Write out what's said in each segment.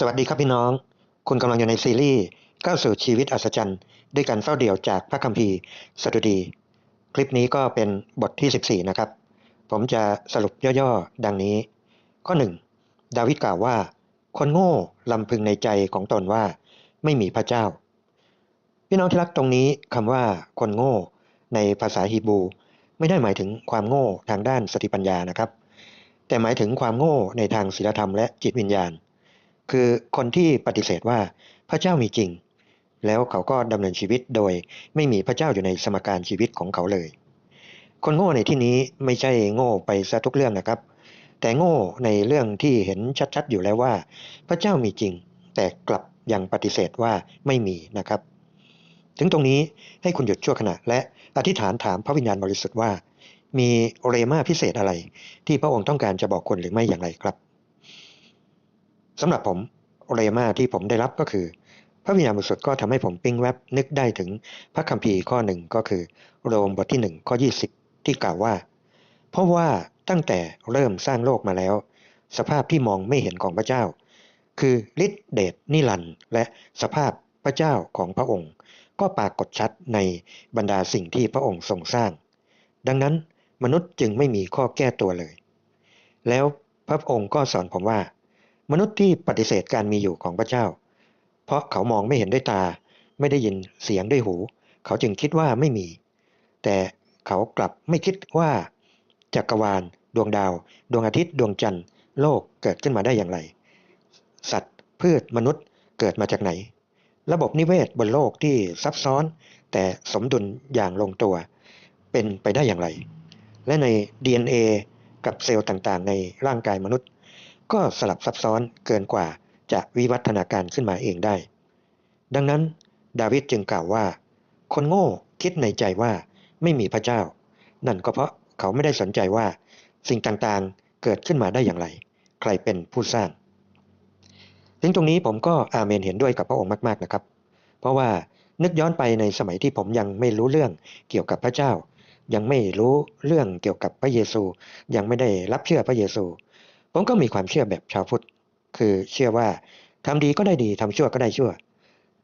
สวัสดีครับพี่น้อง คุณกำลังอยู่ในซีรีส์ก้าวสู่ชีวิตอัศจรรย์ด้วยการเฝ้าเดี่ยวจากพระคัมภีร์สดุดี คลิปนี้ก็เป็นบทที่ 14 นะครับ ผมจะสรุปย่อๆ ดังนี้ ข้อ 1 ดาวิดกล่าวว่า คนโง่ลำพึงในใจของตนว่า ไม่มีพระเจ้า พี่น้องที่รักตรงนี้คำว่าคนโง่ ในภาษาฮีบรูไม่ได้หมายถึงความโง่ทางด้านสติปัญญานะครับ แต่หมายถึงความโง่ในทางศีลธรรมและจิตวิญญาณ คือคนที่ปฏิเสธว่าพระเจ้ามีจริง แล้วเขาก็ดำเนินชีวิตโดยไม่มีพระเจ้าอยู่ในสมการชีวิตของเขาเลย คนโง่ในที่นี้ไม่ใช่โง่ไปซะทุกเรื่องนะครับ แต่โง่ในเรื่องที่เห็นชัดๆอยู่แล้วว่า พระเจ้ามีจริง แต่กลับยังปฏิเสธว่าไม่มีนะครับ ถึงตรงนี้ให้คุณหยุดชั่วขณะและอธิษฐานถามพระวิญญาณบริสุทธิ์ว่า มีเรมาพิเศษอะไร ที่พระองค์ต้องการจะบอกคนหรือไม่อย่างไรครับ สำหรับผมเรมาที่ผมได้รับก็คือ พระวิญญาณบริสุทธิ์ก็ทำให้ผมปิ้งแวบนึกได้ถึงพระคัมภีร์ข้อหนึ่งก็คือ โรมบทที่หนึ่งข้อ 20 ที่กล่าวว่า เพราะว่าตั้งแต่เริ่มสร้างโลกมาแล้ว สภาพที่มองไม่เห็นของพระเจ้า คือฤทธิเดชนิรันและสภาพพระเจ้าของพระองค์ ก็ปรากฏชัดในบรรดาสิ่งที่พระองค์ทรงสร้าง ดังนั้นมนุษย์จึงไม่มีข้อแก้ตัวเลย แล้วพระองค์ก็สอนผมว่า มนุษย์ที่ปฏิเสธการมีอยู่ของพระเจ้า เพราะเขามองไม่เห็นด้วยตา ไม่ได้ยินเสียงด้วยหู เขาจึงคิดว่าไม่มี แต่เขากลับไม่คิดว่าจักรวาล ดวงดาว ดวงอาทิตย์ ดวงจันทร์ โลกเกิดขึ้นมาได้อย่างไร สัตว์ พืชมนุษย์เกิดมาจากไหน ระบบนิเวศบนโลกที่ซับซ้อน แต่สมดุลอย่างลงตัว เป็นไปได้อย่างไร และใน DNA กับเซลล์ต่างๆ ในร่างกายมนุษย์ ก็สลับซับซ้อนเกินกว่าจะวิวัฒนาการขึ้นมาเองได้ ดังนั้น ดาวิดจึงกล่าวว่า คนโง่คิดในใจว่าไม่มีพระเจ้า นั่นก็เพราะเขาไม่ได้สนใจว่า สิ่งต่างๆเกิดขึ้นมาได้อย่างไร ใครเป็นผู้สร้างถึงตรงนี้ผมก็อาเมนเห็นด้วยกับพระองค์มาก ๆนะครับ เพราะว่านึกย้อนไปในสมัยที่ผมยังไม่รู้เรื่องเกี่ยวกับพระเจ้า ยังไม่รู้เรื่องเกี่ยวกับพระเยซู ยังไม่ได้รับเชื่อพระเยซู ผมก็มีความเชื่อแบบชาวพุทธ คือเชื่อว่าทำดีก็ได้ดีทำชั่วก็ได้ชั่ว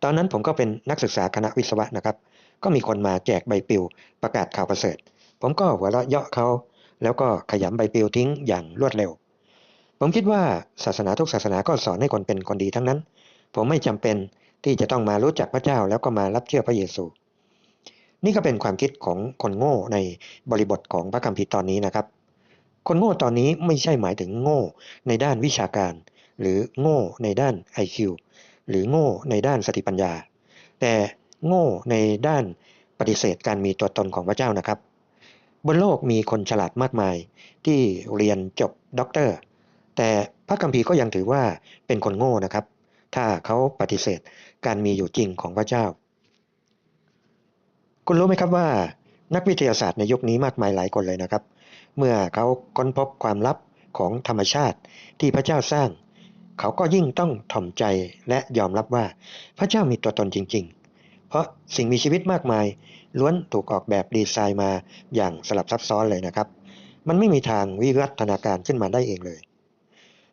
ตอนนั้นผมก็เป็นนักศึกษาคณะวิศวะนะครับ ก็มีคนมาแจกใบปลิวประกาศข่าวประเสริฐ ผมก็หัวเราะเยาะเขา แล้วก็ขยำใบปลิวทิ้งอย่างรวดเร็ว ผมคิดว่าศาสนาทุกศาสนาก็สอนให้คนเป็นคนดีทั้งนั้น ผมไม่จำเป็นที่จะต้องมารู้จักพระเจ้าแล้วก็มารับเชื่อพระเยซู นี่ก็เป็นความคิดของคนโง่ในบริบทของพระคัมภีร์ตอนนี้นะครับ คนโง่ตอนนี้ไม่ใช่หมายถึงโง่ในด้านวิชาการ หรือโง่ในด้าน IQ หรือโง่ในด้านสติปัญญา แต่โง่ในด้านปฏิเสธการมีตัวตนของพระเจ้านะครับ บนโลกมีคนฉลาดมากมายที่เรียนจบด็อกเตอร์ แต่พระคัมภีร์ก็ยังถือว่าเป็นคนโง่นะครับ ถ้าเขาปฏิเสธการมีอยู่จริงของพระเจ้า คุณรู้ไหมครับว่า นักวิทยาศาสตร์ในยุคนี้มากมายหลายคนเลยนะครับ เมื่อเขาค้นพบความลับของธรรมชาติที่พระเจ้าสร้าง เขาก็ยิ่งต้องถ่อมใจและยอมรับว่าพระเจ้ามีตัวตนจริง ๆ เพราะสิ่งมีชีวิตมากมาย ล้วนถูกออกแบบดีไซน์มาอย่างสลับซับซ้อนเลยนะครับ มันไม่มีทางวิวัฒนาการขึ้นมาได้เองเลย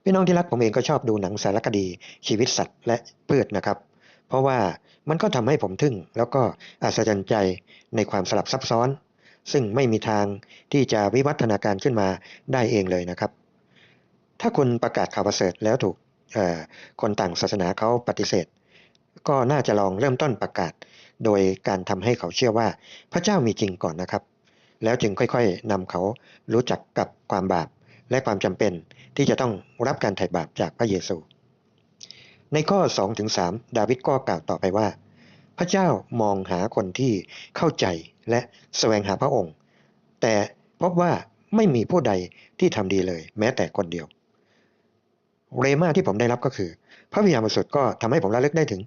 พี่น้องที่รักผมเองก็ชอบดูหนังสารคดีชีวิตสัตว์และพืชนะครับ เพราะว่ามันก็ทำให้ผมทึ่งแล้วก็อัศจรรย์ใจในความสลับซับซ้อน ซึ่งไม่มีทางที่จะวิวัฒนาการขึ้นมาได้เองเลยนะครับ ถ้าคุณประกาศข่าวประเสริฐแล้วถูกคนต่างศาสนาเขาปฏิเสธ ก็น่าจะลองเริ่มต้นประกาศ โดยการทำให้เขาเชื่อว่าพระเจ้ามีจริงก่อนนะครับ แล้วจึงค่อยๆนำเขารู้จักกับความบาปและความจำเป็นที่จะต้องรับการไถ่บาปจากพระเยซู ในข้อ2ถึง3ดาวิดก็กล่าวต่อไปว่า พระเจ้ามองหาคนที่เข้าใจและแสวงหาพระองค์ แต่พบว่าไม่มีผู้ใดที่ทำดีเลย แม้แต่คนเดียว เรมาที่ผมได้รับก็คือ พระวิญญาณบริสุทธิ์ก็ทำให้ผมระลึกได้ถึง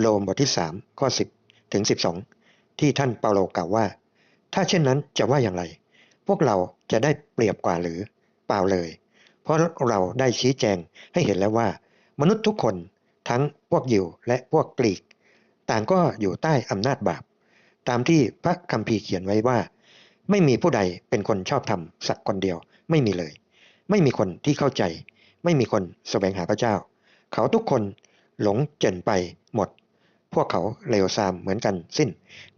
โรมบทที่ 3 ข้อ 10 ถึง 12 ที่ท่านเปาโลกล่าวว่า ถ้าเช่นนั้นจะว่าอย่างไร พวกเราจะได้เปรียบกว่าหรือเปล่าเลย เพราะเราได้ชี้แจงให้เห็นแล้วว่า มนุษย์ทุกคน ทั้งพวกยิวและพวกกรีก ต่างก็อยู่ใต้อำนาจบาป ตามที่พระคัมภีร์เขียนไว้ว่า ไม่มีผู้ใดเป็นคนชอบธรรมสักคนเดียวไม่มีเลย ไม่มีคนที่เข้าใจ ไม่มีคนแสวงหาพระเจ้า เขาทุกคนหลงเจนไปหมด พวกเขาเลวทรามเหมือนกันสิ้น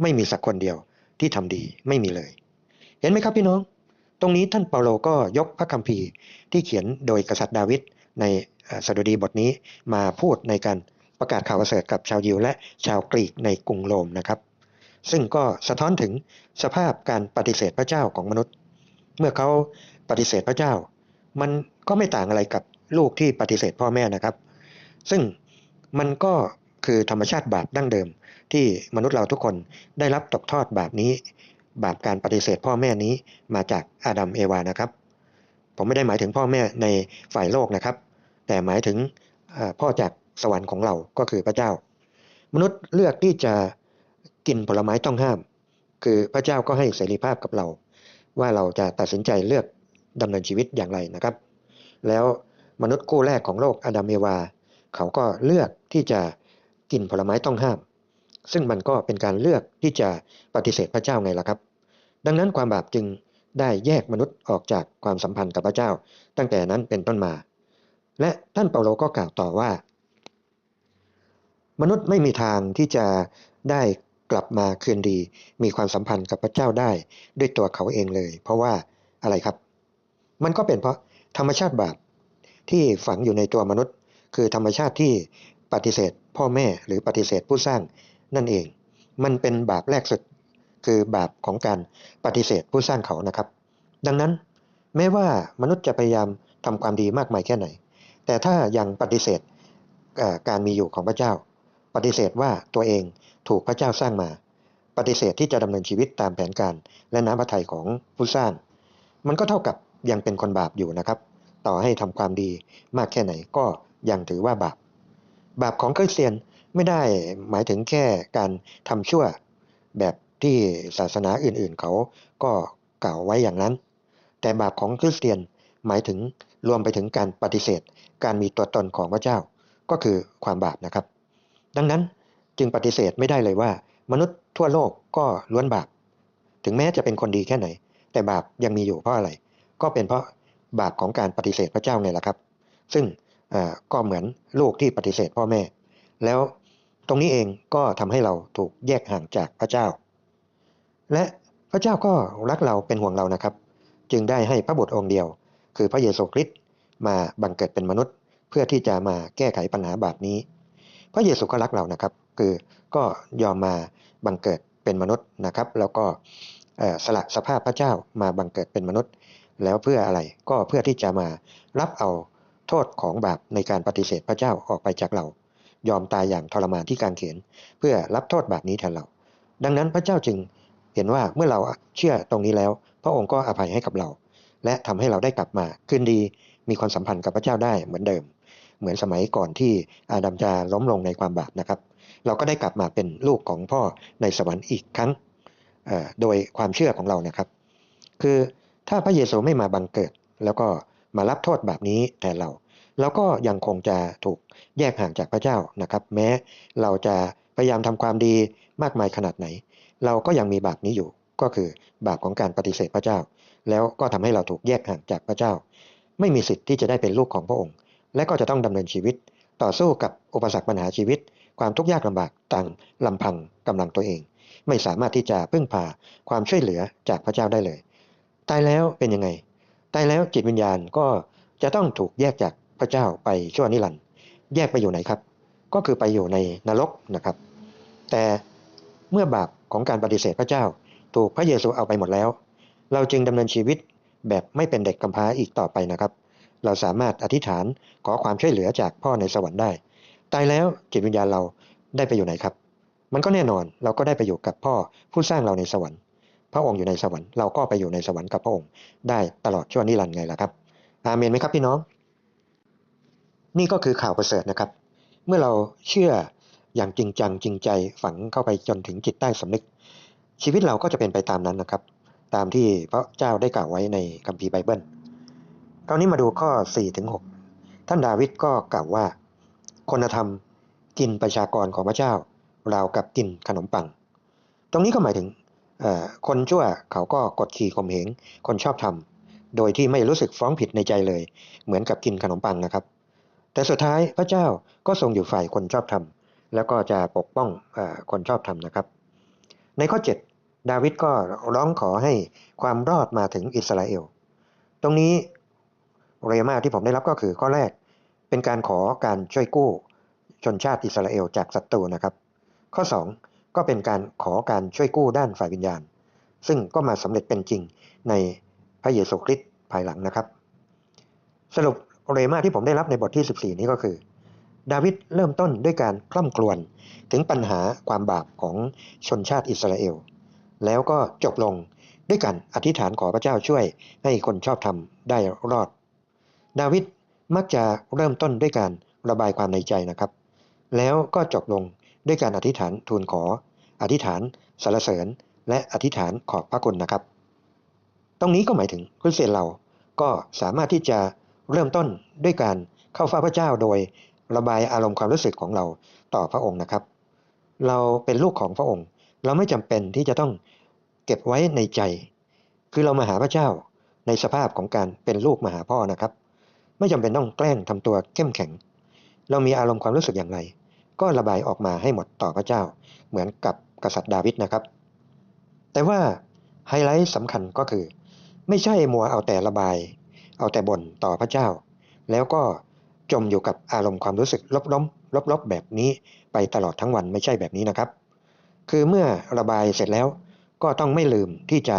ไม่มีสักคนเดียวที่ทำดีไม่มีเลย เห็นไหมครับพี่น้อง ตรงนี้ท่านเปาโลก็ยกพระคัมภีร์ที่เขียนโดยกษัตริย์ดาวิดใน สดุดีบทนี้มาพูดในการประกาศข่าวประเสริฐกับชาวยิวและชาวกรีกในกรุงโรมนะครับ ซึ่งก็สะท้อนถึงสภาพการปฏิเสธพระเจ้าของมนุษย์ เมื่อเขาปฏิเสธพระเจ้า มันก็ไม่ต่างอะไรกับลูกที่ปฏิเสธพ่อแม่นะครับ ซึ่งมันก็คือธรรมชาติบาปดั้งเดิม ที่มนุษย์เราทุกคนได้รับตกทอดบาปนี้ บาปการปฏิเสธพ่อแม่นี้มาจากอาดัมเอวานะครับ ผมไม่ได้หมายถึงพ่อแม่ในฝ่ายโลกนะครับ แต่หมายถึงพ่อจากสวรรค์ของเราก็คือพระเจ้า มนุษย์เลือกที่จะกินผลไม้ต้องห้าม คือพระเจ้าก็ให้เสรีภาพกับเรา ว่าเราจะตัดสินใจเลือกดำเนินชีวิตอย่างไรนะครับ แล้วมนุษย์คู่แรกของโลกอาดัมเอวา เขาก็เลือกที่จะกินผลไม้ต้องห้าม ซึ่งมันก็เป็นการเลือกที่จะปฏิเสธพระเจ้าไงล่ะครับ ดังนั้นความบาปจึงได้แยกมนุษย์ออกจากความสัมพันธ์กับพระเจ้า ตั้งแต่นั้นเป็นต้นมา และท่านเปาโลก็กล่าวต่อว่า มนุษย์ไม่มีทางที่จะได้กลับมาคืนดี มีความสัมพันธ์กับพระเจ้าได้ด้วยตัวเขาเองเลย เพราะว่าอะไรครับ มันก็เป็นเพราะธรรมชาติบาปที่ฝังอยู่ในตัวมนุษย์ คือธรรมชาติที่ปฏิเสธ พ่อแม่หรือปฏิเสธผู้สร้างนั่นเอง มันเป็นบาปแรกสุด คือบาปของการปฏิเสธผู้สร้างเขานะครับ ดังนั้น แม้ว่ามนุษย์จะพยายามทำความดีมากมายแค่ไหน แต่ถ้ายังปฏิเสธการมีอยู่ของพระเจ้า ปฏิเสธว่าตัวเองถูกพระเจ้าสร้างมา ปฏิเสธที่จะดำเนินชีวิตตามแผนการ และน้ำพระทัยของผู้สร้าง มันก็เท่ากับยังเป็นคนบาปอยู่นะครับ ต่อให้ทำความดีมากแค่ไหนก็ยังถือว่าบาป บาปของคริสเตียนไม่ได้หมายถึงแค่การทำชั่วแบบที่ศาสนาอื่นๆเขาก็กล่าวไว้อย่างนั้น แต่บาปของคริสเตียนหมายถึง รวมไปถึงการปฏิเสธ การมีตัวตนของพระเจ้า ก็คือความบาปนะครับ ดังนั้นจึงปฏิเสธไม่ได้เลยว่า มนุษย์ทั่วโลกก็ล้วนบาป ถึงแม้จะเป็นคนดีแค่ไหน แต่บาปยังมีอยู่เพราะอะไร ก็เป็นเพราะบาปของการปฏิเสธพระเจ้าไงล่ะครับ ซึ่งก็เหมือนลูกที่ปฏิเสธพ่อแม่ แล้วตรงนี้เองก็ทำให้เราถูกแยกห่างจากพระเจ้า และพระเจ้าก็รักเราเป็นห่วงเรานะครับ จึงได้ให้พระบุตรองค์เดียว คือพระเยซูคริสต์มาบังเกิดเป็นมนุษย์ เพื่อที่จะมาแก้ไขปัญหาบาปนี้ พระเยซูก็รักเรานะครับ คือก็ยอมมาบังเกิดเป็นมนุษย์นะครับ แล้วก็สละสภาพพระเจ้ามาบังเกิดเป็นมนุษย์ แล้วเพื่ออะไรก็เพื่อที่จะมารับเอาโทษของบาปในการปฏิเสธพระเจ้าออกไปจากเรา ยอมตายอย่างทรมานที่กางเขนเพื่อรับโทษบาปนี้แทนเรา ดังนั้นพระเจ้าจึงเห็นว่าเมื่อเราเชื่อตรงนี้แล้ว พระองค์ก็อภัยให้กับเรา และทำให้เราได้กลับมาคืนดีมีความสัมพันธ์กับพระเจ้าได้เหมือนเดิม เหมือนสมัยก่อนที่อาดัมจะล้มลงในความบาปนะครับ เราก็ได้กลับมาเป็นลูกของพ่อในสวรรค์อีกครั้งโดยความเชื่อของเรานะครับ คือถ้าพระเยซูไม่มาบังเกิด แล้วก็มารับโทษแบบนี้แทนเราเราก็ยังคงจะถูกแยกห่างจากพระเจ้านะครับ แม้เราจะพยายามทำความดีมากมายขนาดไหน เราก็ยังมีบาปนี้อยู่ก็คือบาปของการปฏิเสธพระเจ้า แล้วก็ทำให้เราถูกแยกห่างจากพระเจ้า ไม่มีสิทธิ์ที่จะได้เป็นลูกของพระองค์ และก็จะต้องดำเนินชีวิต ต่อสู้กับอุปสรรคปัญหาชีวิต ความทุกข์ยากลำบากต่างลำพังกำลังตัวเอง ไม่สามารถที่จะพึ่งพาความช่วยเหลือจากพระเจ้าได้เลย ตายแล้วเป็นยังไง ตายแล้วจิตวิญญาณก็จะต้องถูกแยกจากพระเจ้าไปชั่วนิรันดร์แยกไปอยู่ไหนครับ ก็คือไปอยู่ในนรกนะครับ แต่เมื่อบาปของการปฏิเสธพระเจ้า ถูกพระเยซูเอาไปหมดแล้ว เราจึงดำเนินชีวิตแบบไม่เป็นเด็กกำพร้าอีกต่อไปนะครับ เราสามารถอธิษฐานขอความช่วยเหลือจากพ่อในสวรรค์ได้ ตายแล้วจิตวิญญาณเราได้ไปอยู่ไหนครับ มันก็แน่นอนเราก็ได้ไปอยู่กับพ่อผู้สร้างเราในสวรรค์ พระองค์อยู่ในสวรรค์เราก็ไปอยู่ในสวรรค์กับพระองค์ ได้ตลอดชั่วนิรันดร์ไงล่ะครับ อาเมนไหมครับพี่น้อง นี่ก็คือข่าวประเสริฐนะครับ เมื่อเราเชื่ออย่างจริงจังจริงใจฝังเข้าไปจนถึงจิตใต้สำนึก ชีวิตเราก็จะเป็นไปตามนั้นนะครับ ตามที่พระเจ้าได้กล่าวไว้ในคัมภีร์ไบเบิลคราวนี้มาดูข้อ4ถึง6ท่านดาวิดก็กล่าวว่า คนธรรมกินประชากรของพระเจ้าราวกับกินขนมปัง ตรงนี้ก็หมายถึงคนชั่วเขาก็กดขี่ข่มเหงคนชอบทำโดยที่ไม่รู้สึกฟ้องผิดในใจเลย เหมือนกับกินขนมปังนะครับ แต่สุดท้ายพระเจ้าก็ทรงอยู่ฝ่ายคนชอบธรรมแล้วก็จะปกป้องอคนชอบธรรมนะครับ ในข้อ 7 ดาวิดก็ร้องขอให้ความรอดมาถึงอิสราเอล ตรงนี้เรมาที่ผมได้รับก็คือข้อแรกเป็นการขอการช่วยกู้ชนชาติอิสราเอลจากศัตรูนะครับ ข้อ 2 ก็เป็นการขอการช่วยกู้ด้านฝ่ายวิญญาณ ซึ่งก็มาสำเร็จเป็นจริงในพระเยซูคริสต์ภายหลังนะครับ สรุปเรมาที่ผมได้รับในบทที่ 14 นี้ก็คือ ดาวิดเริ่มต้นด้วยการคล่ำครวญถึงปัญหาความบาปของชนชาติอิสราเอล แล้วก็จบลงด้วยการอธิษฐานขอพระเจ้าช่วยให้คนชอบธรรมได้รอด ดาวิดมักจะเริ่มต้นด้วยการระบายความในใจนะครับ แล้วก็จบลงด้วยการอธิษฐานทูลขอ อธิษฐานสรรเสริญ และอธิษฐานขอบพระคุณนะครับ ตรงนี้ก็หมายถึงคริสเตียนเราก็สามารถที่จะเริ่มต้นด้วยการเข้าเฝ้าพระเจ้าโดยระบายอารมณ์ความรู้สึกของเราต่อพระองค์นะครับ เราเป็นลูกของพระองค์ เราไม่จำเป็นที่จะต้องเก็บไว้ในใจ คือเรามาหาพระเจ้าในสภาพของการเป็นลูกมาหาพ่อนะครับ ไม่จำเป็นต้องแกล้งทำตัวเข้มแข็ง เรามีอารมณ์ความรู้สึกอย่างไร ก็ระบายออกมาให้หมดต่อพระเจ้า เหมือนกับกษัตริย์ดาวิดนะครับ แต่ว่าไฮไลท์สำคัญก็คือ ไม่ใช่มัวเอาแต่ระบาย เอาแต่บ่นต่อพระเจ้า แล้วก็จมอยู่กับอารมณ์ความรู้สึกลบล้มลบๆแบบนี้ไปตลอดทั้งวันไม่ใช่แบบนี้นะครับ คือเมื่อระบายเสร็จแล้วก็ต้องไม่ลืมที่จะ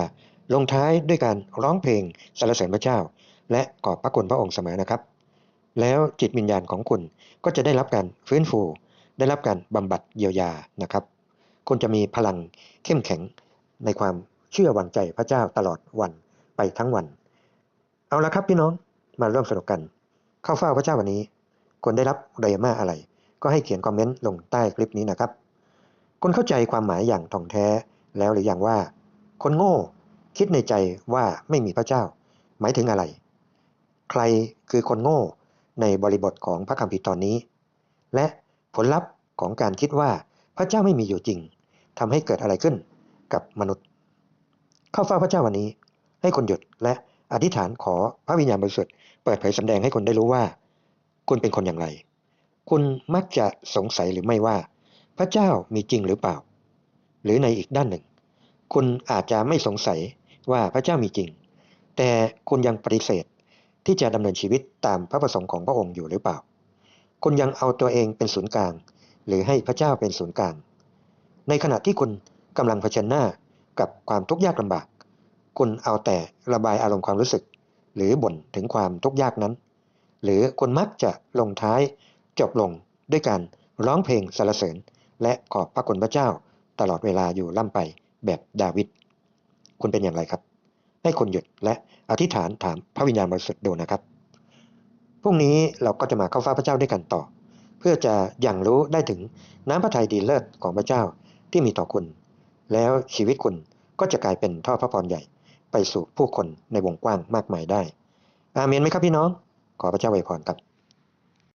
ลงท้ายด้วยการร้องเพลงสรรเสริญพระเจ้า และขอบพระคุณพระองค์เสมอนะครับ แล้วจิตวิญญาณของคุณก็จะได้รับการฟื้นฟู ได้รับการบำบัดเยียวยานะครับ คุณจะมีพลังเข้มแข็งในความเชื่อวางใจพระเจ้าตลอดวันไปทั้งวัน เอาละครับพี่น้องมาเริ่มสนุกกัน เข้าเฝ้าพระเจ้าวันนี้ คุณได้รับเรมาอะไร ก็ให้เขียนคอมเมนต์ลงใต้คลิปนี้นะครับ คุณเข้าใจความหมายอย่างท่องแท้แล้วหรือยังว่า คนโง่ คิดในใจว่าไม่มีพระเจ้า หมายถึงอะไร ใครคือคนโง่ในบริบทของพระคัมภีร์ตอนนี้ และผลลัพธ์ของการคิดว่าพระเจ้าไม่มีอยู่จริงทำให้เกิดอะไรขึ้นกับมนุษย์ เข้าเฝ้าพระเจ้าวันนี้ ให้คนหยุดและอธิษฐานขอพระวิญญาณบริสุทธิ์เปิดเผยสำแดงให้คนได้รู้ว่า คุณเป็นคนอย่างไร คุณมักจะสงสัยหรือไม่ว่า ระเจ้ามีจริงหรือเปล่า หรือในอีกด้านหนึ่ง คุณอาจจะไม่สงสัยว่าพระเจ้ามีจริง แต่คุณยังปฏิเสธที่จะดำเนินชีวิตตามพระประสงค์ของพระองค์อยู่หรือเปล่า คุณยังเอาตัวเองเป็นศูนย์กลาง หรือให้พระเจ้าเป็นศูนย์กลาง ในขณะที่คุณกำลังเผชิญหน้ากับความทุกข์ยากลำบาก คุณเอาแต่ระบายอารมณ์ความรู้สึก หรือบ่นถึงความทุกข์ยากนั้น หรือคุณมักจะลงท้ายจบลงด้วยการร้องเพลงสรรเสริญ และขอบพระคุณพระเจ้า ตลอดเวลาอยู่ล่ำไปแบบดาวิดคุณเป็นอย่างไรครับ ให้คุณหยุดและอธิษฐานถามพระวิญญาณบริสุทธิ์ดูนะครับพรุ่งนี้เราก็จะมาเข้าเฝ้าพระเจ้าด้วยกันต่อ เพื่อจะอย่างรู้ได้ถึงน้ำพระทัยดีเลิศของพระเจ้าที่มีต่อคุณ แล้วชีวิตคุณก็จะกลายเป็นท่อพระพรใหญ่ ไปสู่ผู้คนในวงกว้างมากมายได้ อาเมนไหมครับพี่น้อง ขอพระเจ้าอวยพรครับ